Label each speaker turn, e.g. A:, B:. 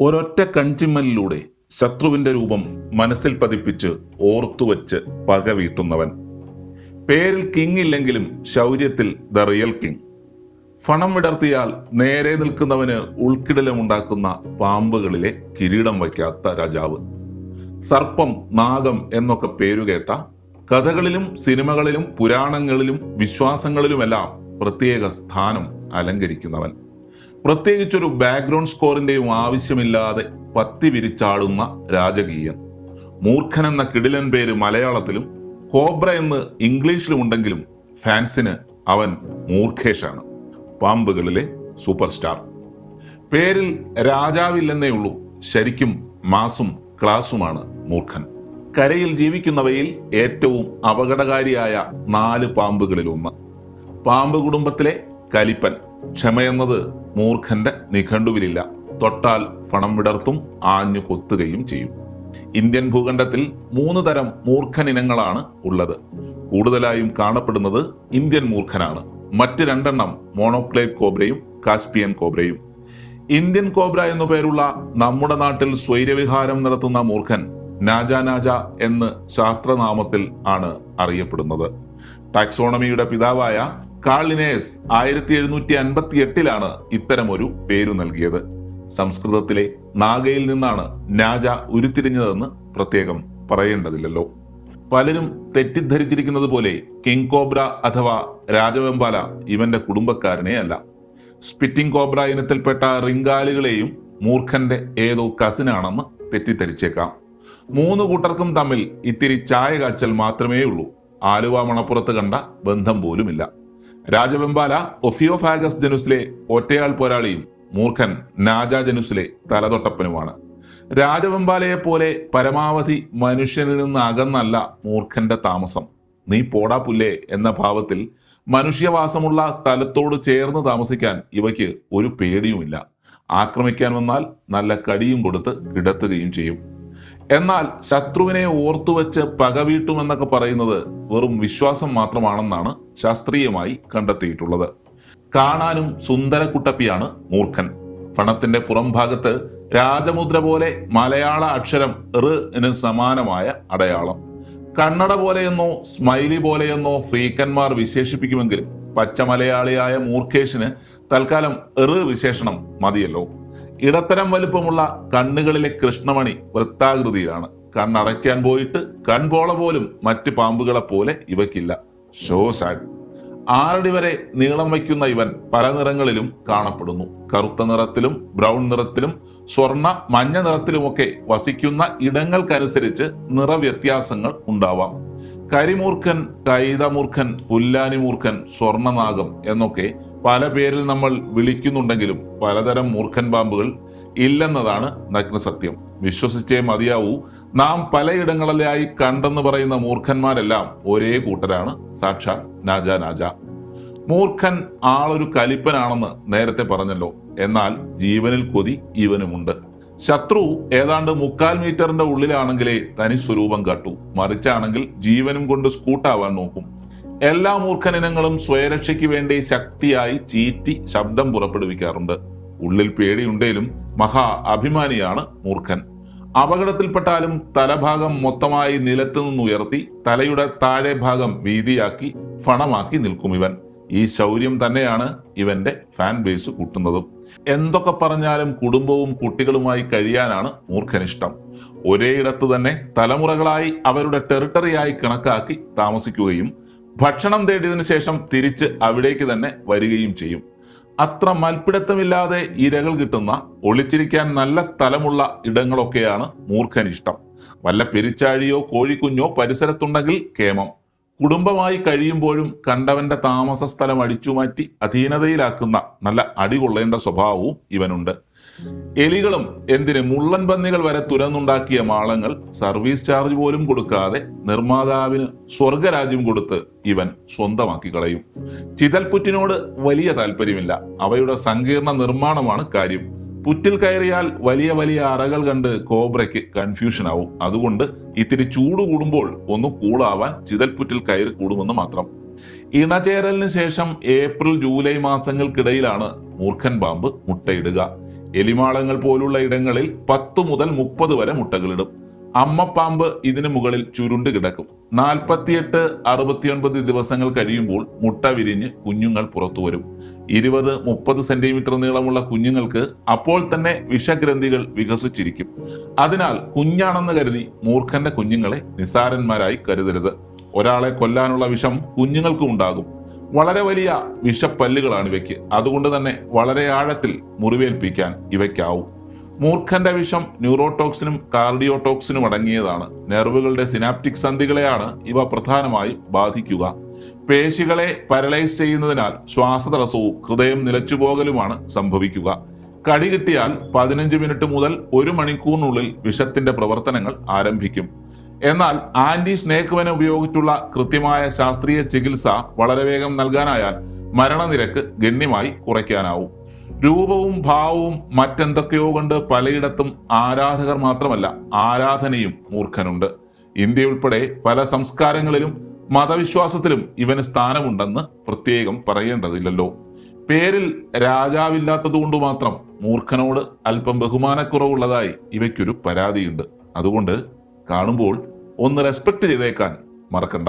A: ഒരൊറ്റ കൺചിമ്മലിലൂടെ ശത്രുവിന്റെ രൂപം മനസ്സിൽ പതിപ്പിച്ച് ഓർത്തുവച്ച് പക വീട്ടുന്നവൻ. പേരിൽ കിങ് ഇല്ലെങ്കിലും ശൗര്യത്തിൽ ദ റിയൽ കിങ്. ഫണം വിടർത്തിയാൽ നേരെ നിൽക്കുന്നവന് ഉൾക്കിടലമുണ്ടാക്കുന്ന പാമ്പുകളിലെ കിരീടം വയ്ക്കാത്ത രാജാവ്. സർപ്പം നാഗം എന്നൊക്കെ പേരുകേട്ട കഥകളിലും സിനിമകളിലും പുരാണങ്ങളിലും വിശ്വാസങ്ങളിലുമെല്ലാം പ്രത്യേക സ്ഥാനം അലങ്കരിക്കുന്നവൻ. പ്രത്യേകിച്ചൊരു ബാക്ക്ഗ്രൗണ്ട് സ്കോറിന്റെയും ആവശ്യമില്ലാതെ പത്തി വിരിച്ചാടുന്ന രാജകീയൻ. മൂർഖൻ എന്ന കിടിലൻ പേര് മലയാളത്തിലും കോബ്ര എന്ന് ഇംഗ്ലീഷിലും ഉണ്ടെങ്കിലും ഫാൻസിന് അവൻ മൂർഖേഷാണ്. പാമ്പുകളിലെ സൂപ്പർ സ്റ്റാർ പേരിൽ രാജാവില്ലെന്നേ ഉള്ളൂ ശരിക്കും മാസും ക്ലാസുമാണ് മൂർഖൻ. കരയിൽ ജീവിക്കുന്നവയിൽ ഏറ്റവും അപകടകാരിയായ നാല് പാമ്പുകളിൽ ഒന്ന് പാമ്പ് കുടുംബത്തിലെ കലിപ്പൻ. ക്ഷമയെന്നത് മൂർഖന്റെ നിഘണ്ടുവിലില്ല. തൊട്ടാൽ പണം വിടർത്തും ആഞ്ഞു കൊത്തുകയും ചെയ്യും. ഇന്ത്യൻ ഭൂഖണ്ഡത്തിൽ മൂന്ന് തരം മൂർഖൻ ഇനങ്ങളാണ് ഉള്ളത്. കൂടുതലായും കാണപ്പെടുന്നത് ഇന്ത്യൻ മൂർഖനാണ്. മറ്റ് രണ്ടെണ്ണം മോണോക്ലേറ്റ് കോബ്രയും കാസ്പിയൻ കോബ്രയും. ഇന്ത്യൻ കോബ്ര എന്നു പേരുള്ള നമ്മുടെ നാട്ടിൽ സ്വൈര്യവിഹാരം നടത്തുന്ന മൂർഖൻ നാജ നാജ എന്ന് ശാസ്ത്രനാമത്തിൽ ആണ് അറിയപ്പെടുന്നത്. ടാക്സോണമിയുടെ പിതാവായ കാളിനേസ് ആയിരത്തി എഴുന്നൂറ്റി അൻപത്തി എട്ടിലാണ് ഇത്തരമൊരു പേരു നൽകിയത്. സംസ്കൃതത്തിലെ നാഗയിൽ നിന്നാണ് നാജ ഉരുത്തിരിഞ്ഞതെന്ന് പ്രത്യേകം പറയേണ്ടതില്ലല്ലോ. പലരും തെറ്റിദ്ധരിച്ചിരിക്കുന്നത് പോലെ കിങ് കോബ്ര അഥവാ രാജവെമ്പാല ഇവന്റെ കുടുംബക്കാരനെ അല്ല. സ്പിറ്റിംഗ് കോബ്ര ഇനത്തിൽപ്പെട്ട റിങ്കാലുകളെയും മൂർഖന്റെ ഏതോ കസിനാണെന്ന് തെറ്റിദ്ധരിച്ചേക്കാം. മൂന്ന് കൂട്ടർക്കും തമ്മിൽ ഇത്തിരി ചായ കാച്ചൽ മാത്രമേ ഉള്ളൂ ആലുവ മണപ്പുറത്ത് കണ്ട ബന്ധം പോലുമില്ല. രാജവെമ്പാല ഒഫിയോഫാഗസ് ജനുസിലെ ഒറ്റയാൾ പോരാളിയും മൂർഖൻ നാജ ജനുസിലെ തലതൊട്ടപ്പനുമാണ്. രാജവെമ്പാലയെ പോലെ പരമാവധി മനുഷ്യനിൽ നിന്ന് അകന്നല്ല മൂർഖന്റെ താമസം. നീ പോടാ പുല്ലേ എന്ന ഭാവത്തിൽ മനുഷ്യവാസമുള്ള സ്ഥലത്തോട് ചേർന്ന് താമസിക്കാൻ ഇവയ്ക്ക് ഒരു പേടിയുമില്ല. ആക്രമിക്കാൻ വന്നാൽ നല്ല കടിയും കൊടുത്ത് കിടത്തുകയും ചെയ്യും. എന്നാൽ ശത്രുവിനെ ഓർത്തുവെച്ച് പകവീട്ടുമെന്നൊക്കെ പറയുന്നത് വെറും വിശ്വാസം മാത്രമാണെന്നാണ് ശാസ്ത്രീയമായി കണ്ടെത്തിയിട്ടുള്ളത്. കാണാനും സുന്ദര കുട്ടപ്പിയാണ് മൂർഖൻ. ഫണത്തിന്റെ പുറം ഭാഗത്ത് രാജമുദ്ര പോലെ മലയാള അക്ഷരം ഋന് സമാനമായ അടയാളം. കണ്ണട പോലെയെന്നോ സ്മൈലി പോലെയെന്നോ ഫ്രീക്കന്മാർ വിശേഷിപ്പിക്കുമെങ്കിലും പച്ച മലയാളിയായ മൂർഖേഷിന് തൽക്കാലം എറ് വിശേഷണം മതിയല്ലോ. ഇടത്തരം വലുപ്പമുള്ള കണ്ണുകളിലെ കൃഷ്ണമണി വൃത്താകൃതിയിലാണ്. കണ്ണടയ്ക്കാൻ പോയിട്ട് കൺപോള പോലും മറ്റ് പാമ്പുകളെ പോലെ ഇവയ്ക്കില്ല. ഷോ ആറടി വരെ നീളം വയ്ക്കുന്ന ഇവൻ പല നിറങ്ങളിലും കാണപ്പെടുന്നു. കറുത്ത നിറത്തിലും ബ്രൗൺ നിറത്തിലും സ്വർണ മഞ്ഞ നിറത്തിലുമൊക്കെ വസിക്കുന്ന ഇടങ്ങൾക്കനുസരിച്ച് നിറവ്യത്യാസങ്ങൾ ഉണ്ടാവാം. കരിമൂർഖൻ കൈതമൂർഖൻ പുല്ലാനിമൂർഖൻ സ്വർണനാഗം എന്നൊക്കെ പല പേരിൽ നമ്മൾ വിളിക്കുന്നുണ്ടെങ്കിലും പലതരം മൂർഖൻ പാമ്പുകൾ ഇല്ലെന്നതാണ് നഗ്നസത്യം. വിശ്വസിച്ചേ മതിയാവൂ നാം പലയിടങ്ങളിലായി കണ്ടെന്ന് പറയുന്ന മൂർഖന്മാരെല്ലാം ഒരേ കൂട്ടരാണ്. സാക്ഷാൽ നാജ നാജ. മൂർഖൻ ആളൊരു കലിപ്പനാണെന്ന് നേരത്തെ പറഞ്ഞല്ലോ. എന്നാൽ ജീവനിൽ കൊതി ഇവനുമുണ്ട്. ശത്രു ഏതാണ്ട് മുക്കാൽ മീറ്ററിന്റെ ഉള്ളിലാണെങ്കിലേ തനി സ്വരൂപം കാട്ടൂ. മറിച്ചാണെങ്കിൽ ജീവനും കൊണ്ട് സ്കൂട്ടാവാൻ നോക്കും. എല്ലാ മൂർഖനിനങ്ങളും സ്വയരക്ഷയ്ക്ക് വേണ്ടി ശക്തിയായി ചീറ്റി ശബ്ദം പുറപ്പെടുവിക്കാറുണ്ട്. ഉള്ളിൽ പേടിയുണ്ടേലും മഹാ അഭിമാനിയാണ് മൂർഖൻ. അപകടത്തിൽപ്പെട്ടാലും തലഭാഗം മൊത്തമായി നിലത്ത് നിന്നുയർത്തി തലയുടെ താഴെ ഭാഗം വീതിയാക്കി ഫണമാക്കി നിൽക്കും ഇവൻ. ഈ ശൗര്യം തന്നെയാണ് ഇവന്റെ ഫാൻ ബേസ് കൂട്ടുന്നതും. എന്തൊക്കെ പറഞ്ഞാലും കുടുംബവും കുട്ടികളുമായി കഴിയാനാണ് മൂർഖനിഷ്ടം. ഒരേയിടത്ത് തന്നെ തലമുറകളായി അവരുടെ ടെറിട്ടറിയായി കണക്കാക്കി താമസിക്കുകയും ഭക്ഷണം തേടിയതിനു ശേഷം തിരിച്ച് അവിടേക്ക് തന്നെ വരികയും ചെയ്യും. അത്ര മൽപ്പിടുത്തമില്ലാതെ ഇരകൾ കിട്ടുന്ന ഒളിച്ചിരിക്കാൻ നല്ല സ്ഥലമുള്ള ഇടങ്ങളൊക്കെയാണ് മൂർഖൻ ഇഷ്ടം വല്ല പെരിച്ചാഴിയോ കോഴിക്കുഞ്ഞോ പരിസരത്തുണ്ടെങ്കിൽ കേമം. കുടുംബമായി കഴിയുമ്പോഴും കണ്ടവന്റെ താമസ സ്ഥലം അടിച്ചുമാറ്റി അധീനതയിലാക്കുന്ന നല്ല അടികൊള്ളേണ്ട സ്വഭാവവും ഇവനുണ്ട്. എലികളും എന്തിന് മുള്ളൻ പന്നികൾ വരെ തുരന്നുണ്ടാക്കിയ മാളങ്ങൾ സർവീസ് ചാർജ് പോലും കൊടുക്കാതെ നിർമ്മാതാവിന് സ്വർഗരാജ്യം കൊടുത്ത് ഇവൻ സ്വന്തമാക്കി കളയും. ചിതൽപുറ്റിനോട് വലിയ താല്പര്യമില്ല. അവയുടെ സങ്കീർണ നിർമ്മാണമാണ് കാര്യം. പുറ്റിൽ കയറിയാൽ വലിയ വലിയ അറകൾ കണ്ട് കോബ്രയ്ക്ക് കൺഫ്യൂഷൻ ആവും. അതുകൊണ്ട് ഇത്തിരി ചൂട് കൂടുമ്പോൾ ഒന്ന് കൂളാവാൻ ചിതൽപുറ്റിൽ കയറി കൂടുമെന്ന് മാത്രം. ഇണചേരലിന് ശേഷം ഏപ്രിൽ ജൂലൈ മാസങ്ങൾക്കിടയിലാണ് മൂർഖൻ പാമ്പ് മുട്ടയിടുക. എലിമാളങ്ങൾ പോലുള്ള ഇടങ്ങളിൽ പത്ത് മുതൽ മുപ്പത് വരെ മുട്ടകളിടും. അമ്മപ്പാമ്പ് ഇതിന് മുകളിൽ ചുരുണ്ട് കിടക്കും. നാൽപ്പത്തിയെട്ട് അറുപത്തിയൊൻപത് ദിവസങ്ങൾ കഴിയുമ്പോൾ മുട്ട വിരിഞ്ഞ് കുഞ്ഞുങ്ങൾ പുറത്തു വരും. ഇരുപത് മുപ്പത് സെന്റിമീറ്റർ നീളമുള്ള കുഞ്ഞുങ്ങൾക്ക് അപ്പോൾ തന്നെ വിഷഗ്രന്ഥികൾ വികസിച്ചിരിക്കും. അതിനാൽ കുഞ്ഞാണെന്ന് കരുതി മൂർഖന്റെ കുഞ്ഞുങ്ങളെ നിസാരന്മാരായി കരുതരുത്. ഒരാളെ കൊല്ലാനുള്ള വിഷം കുഞ്ഞുങ്ങൾക്കും ഉണ്ടാകും. വളരെ വലിയ വിഷപ്പല്ലുകളാണ് ഇവയ്ക്ക്. അതുകൊണ്ട് തന്നെ വളരെ ആഴത്തിൽ മുറിവേൽപ്പിക്കാൻ ഇവയ്ക്കാവും. മൂർഖന്റെ വിഷം ന്യൂറോടോക്സിനും കാർഡിയോടോക്സിനും അടങ്ങിയതാണ്. നെർവുകളുടെ സിനാപ്റ്റിക് സന്ധികളെയാണ് ഇവ പ്രധാനമായും ബാധിക്കുക. പേശികളെ പാരലൈസ് ചെയ്യുന്നതിനാൽ ശ്വാസതടസ്സവും ഹൃദയം നിലച്ചുപോകലുമാണ് സംഭവിക്കുക. കടി കിട്ടിയാൽ പതിനഞ്ച് മിനിറ്റ് മുതൽ ഒരു മണിക്കൂറിനുള്ളിൽ വിഷത്തിന്റെ പ്രവർത്തനങ്ങൾ ആരംഭിക്കും. എന്നാൽ ആന്റി സ്നേക്ക് ഉപയോഗിച്ചുള്ള കൃത്യമായ ശാസ്ത്രീയ ചികിത്സ വളരെ വേഗം നൽകാനായാൽ മരണനിരക്ക് ഗണ്യമായി കുറയ്ക്കാനാവും. രൂപവും ഭാവവും മറ്റെന്തൊക്കെയോ കൊണ്ട് പലയിടത്തും ആരാധകർ മാത്രമല്ല ആരാധനയും മൂർഖനുണ്ട്. ഇന്ത്യ ഉൾപ്പെടെ പല സംസ്കാരങ്ങളിലും മതവിശ്വാസത്തിലും ഇവന് സ്ഥാനമുണ്ടെന്ന് പ്രത്യേകം പറയേണ്ടതില്ലല്ലോ. പേരിൽ രാജാവില്ലാത്തതുകൊണ്ട് മാത്രം മൂർഖനോട് അല്പം ബഹുമാനക്കുറവുള്ളതായി ഇവയ്ക്കൊരു പരാതിയുണ്ട്. അതുകൊണ്ട് കാണുമ്പോൾ ഒന്ന് റെസ്പെക്ട് ചെയ്തേക്കാൻ മറക്കണ്ട.